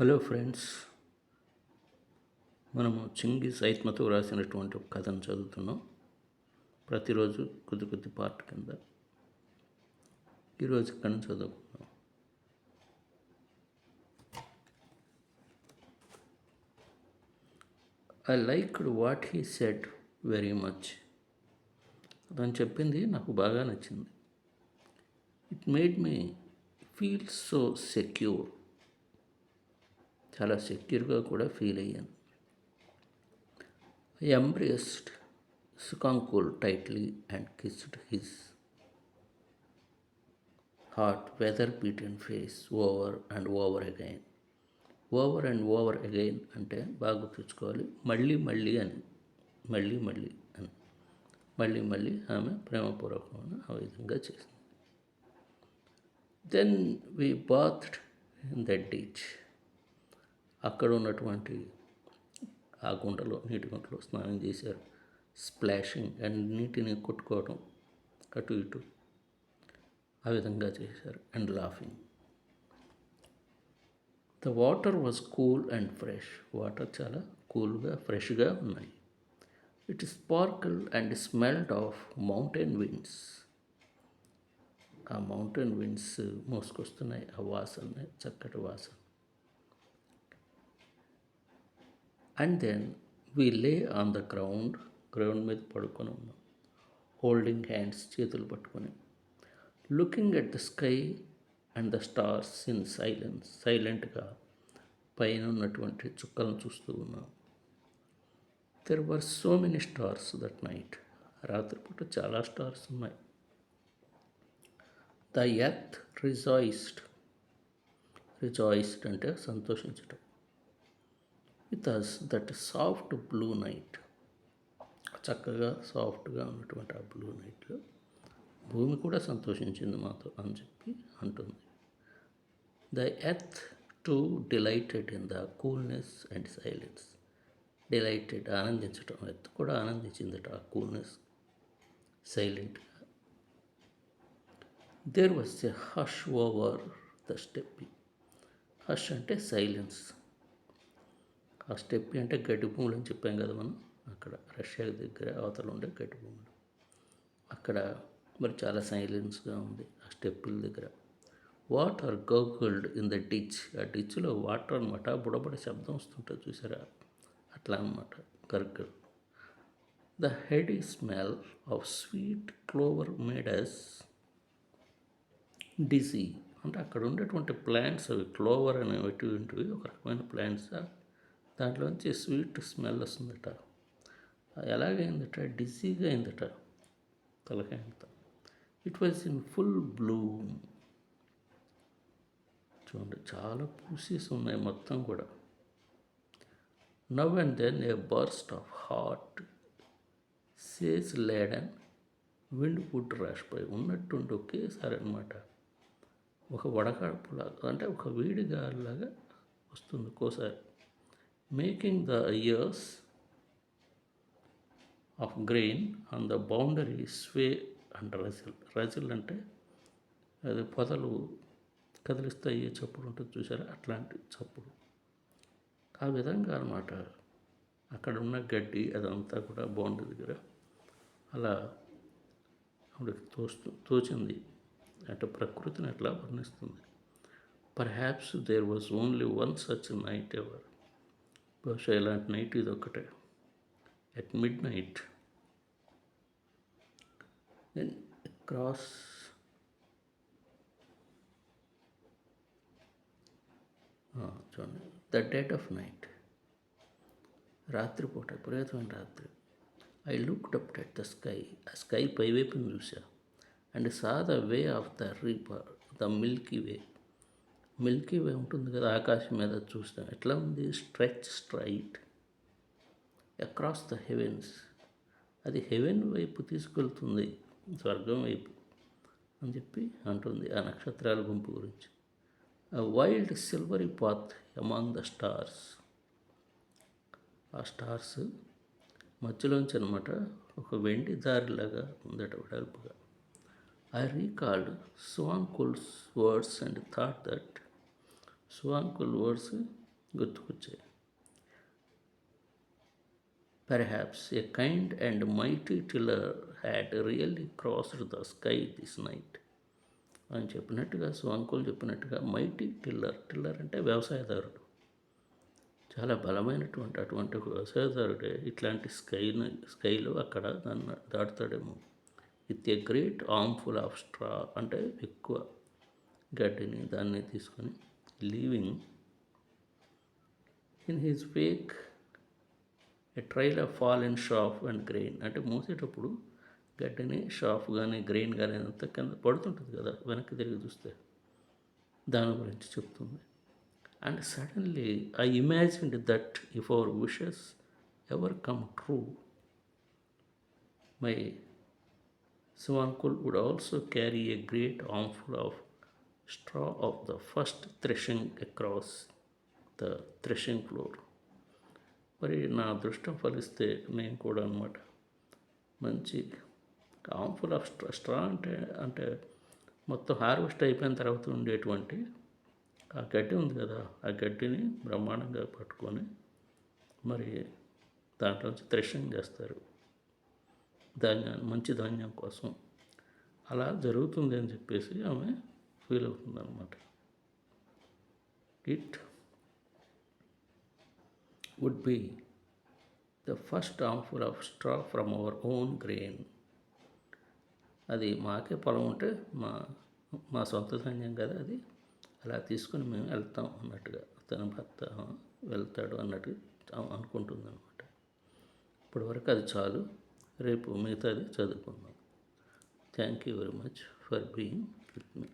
Hello friends మనము చింగిస్ ఐత్మతో రాసినటువంటి ఒక కథను చదువుతున్నాం. ప్రతిరోజు కొద్ది కొద్ది పార్ట్ కింద. ఈరోజు ఇక్కడ చదువుకున్నాం చదువుకుందాం. I liked what he said very much అతను చెప్పింది నాకు బాగా నచ్చింది. It made me feel so secure చాలా సెక్యూర్గా కూడా ఫీల్ అయ్యాను. I embraced Suvankul tightly and kissed his hard weather beat and face over and over again over and over again అంటే బాగా తెచ్చుకోవాలి మళ్ళీ మళ్ళీ అని మళ్ళీ మళ్ళీ అని. మళ్ళీ మళ్ళీ ఆమె ప్రేమపూర్వకమైన ఆ విధంగా చేసింది. Then we bathed in that ditch అక్కడ ఉన్నటువంటి ఆ గుంటలో నీటి గుంటలో స్నానం చేశారు. స్ప్లాషింగ్ అండ్ నీటిని కొట్టుకోవడం అటు ఇటు ఆ విధంగా చేశారు and laughing the water was cool and fresh water చాలా కూల్గా ఫ్రెష్గా ఉన్నాయి. It sparkle and smelled of mountain winds ఆ మౌంటైన్ విండ్స్ మోసుకొస్తున్నాయి ఆ వాసన చక్కటి వాసన. And then we lay on the ground ground మీద పడుకొని ఉన్నాం. హోల్డింగ్ హ్యాండ్స్ చేతులు పట్టుకొని. Looking at the sky and the stars in silence సైలెంట్గా పైన ఉన్నటువంటి చుక్కలను చూస్తూ ఉన్నాం. There were so many stars that night రాత్రిపూట చాలా స్టార్స్ ఉన్నాయి. ద ఎర్త్ రిజాయిస్డ్ రిజాయిస్డ్ అంటే సంతోషించటం. With us that soft blue night చక్కగా సాఫ్ట్గా ఉన్నటువంటి ఆ బ్లూ నైట్లో భూమి కూడా సంతోషించింది మాతో అని చెప్పి అంటుంది. The earth too delighted in the coolness and silence delighted ఆనందించటం. Earth కూడా ఆనందించిందట ఆ కూల్నెస్ సైలెంట్గా there was a hush over the steppe hush అంటే సైలెన్స్ ఆ స్టెప్పి అంటే గడ్డి భూములు అని చెప్పాం కదా మనం. అక్కడ రష్యా దగ్గర అవతల ఉండే గడ్డి భూములు. అక్కడ మరి చాలా సైలెన్స్గా ఉంది ఆ స్టెప్పుల దగ్గర. Water gurgled in the ditch ఆ డిచ్లో వాటర్ అనమాట బుడబడ శబ్దం వస్తుంటుంది చూసారా? అట్లా అనమాట గర్గర్. The heady smell of sweet clover made us dizzy అంటే అక్కడ ఉండేటువంటి ప్లాంట్స్ అవి క్లోవర్ అనేటువంటివి ఒక రకమైన ప్లాంట్స్ దాంట్లోంచి స్వీట్ స్మెల్ వస్తుందట. ఎలాగైందట? డిజీగా అయిందట తలకాయంత. It was in full bloom. చూడండి చాలా పూసేసి ఉన్నాయి మొత్తం కూడా. Now and then a burst of hot sage laden wind would rush by ఉన్నట్టుండి ఒకేసారి అనమాట ఒక వడకడుపులాగా అంటే ఒక వేడి గాలిలాగా వస్తుంది ఒక్కోసారి. Making the ears of grain on the boundary sway and rustle rustle అంటే అది పొదలు కదిలిస్తాయి చప్పుడు ఉంటుంది చూసారా అట్లాంటి చప్పుడు. ఆ విధంగా అనమాట అక్కడ ఉన్న గడ్డి అదంతా కూడా బౌండరీ దగ్గర అలా ఆవిడకి తోస్తూ తోచింది. అంటే ప్రకృతిని అట్లా వర్ణిస్తుంది. Perhaps there was only one such night ever బహుశా ఇలాంటి నైట్ ఇది ఒకటే at midnight then cross చూడండి. ద డెడ్ ఆఫ్ నైట్ రాత్రిపూట విపరీతమైన రాత్రి. I looked up at the sky ఆ స్కై పైవైపుని చూసా and saw the way of the reaper the milky way milky way ఉంటుంది కదా ఆకాశం మీద చూస్తాం. ఎట్లా ఉంది? Stretch straight across the heavens. అది హెవెన్ వైపు తీసుకెళ్తుంది స్వర్గం వైపు అని చెప్పి అంటుంది ఆ నక్షత్రాల గుంపు గురించి. ఆ wild silvery path among the stars ఆ స్టార్స్ మధ్యలోంచి అనమాట ఒక వెండి దారిలాగా ఉందట వెడల్పుగా. ఐ రీకాల్డ్ కుల్స్ వర్డ్స్ అండ్ థాట్ దట్ సువాంకుల్ words గుర్తుకొచ్చాయి. Perhaps a kind and mighty tiller had really crossed the sky this night అని చెప్పినట్టుగా స్వాంకులు చెప్పినట్టుగా మైటీ టిల్లర్ టిల్లర్ అంటే వ్యవసాయదారుడు. చాలా బలమైనటువంటి అటువంటి వ్యవసాయదారుడే ఇట్లాంటి స్కైని స్కైలో అక్కడ దాన్ని దాటుతాడేమో. With a great armful of straw అంటే ఎక్కువ గడ్డిని దాన్ని తీసుకొని leaving in his wake a trail of fall and chaff and grain అంటే మూసేటప్పుడు గడ్డిని షాఫ్ కానీ గ్రెయిన్ కానీ అంతా కింద పడుతుంటుంది కదా వెనక్కి తిరిగి చూస్తే. దాని గురించి చెప్తుంది. And suddenly I imagined that if our wishes ever come true my Suvankul would also carry a great armful of straw of the first threshing across the threshing floor. మరి నా అదృష్టం ఫలిస్తే నేను కూడా అనమాట మంచి ఆంఫుల్ ఆఫ్ స్ట్రా స్ట్రా అంటే అంటే మొత్తం హార్వెస్ట్ అయిపోయిన తర్వాత ఉండేటువంటి ఆ గడ్డి ఉంది కదా ఆ గడ్డిని బ్రహ్మాండంగా పట్టుకొని మరి దాంట్లోంచి థ్రెషింగ్ చేస్తారు. ధాన్యాన్ని మంచి ధాన్యం కోసం. అలా జరుగుతుంది అని చెప్పేసి ఆమె ఫీల్ అవుతుంది అనమాట it would be the first armful of straw from our own grain అది మాకే పొలం ఉంటే మా మా సొంత ధాన్యం కదా అది. అలా తీసుకొని మేము వెళ్తాం అన్నట్టుగా. తన భర్త వెళ్తాడు అన్నట్టు అనుకుంటుంది అనమాట ఇప్పటి వరకు అది చాలు. రేపు మిగతాది చదువుకుందాం. Thank you very much for being with me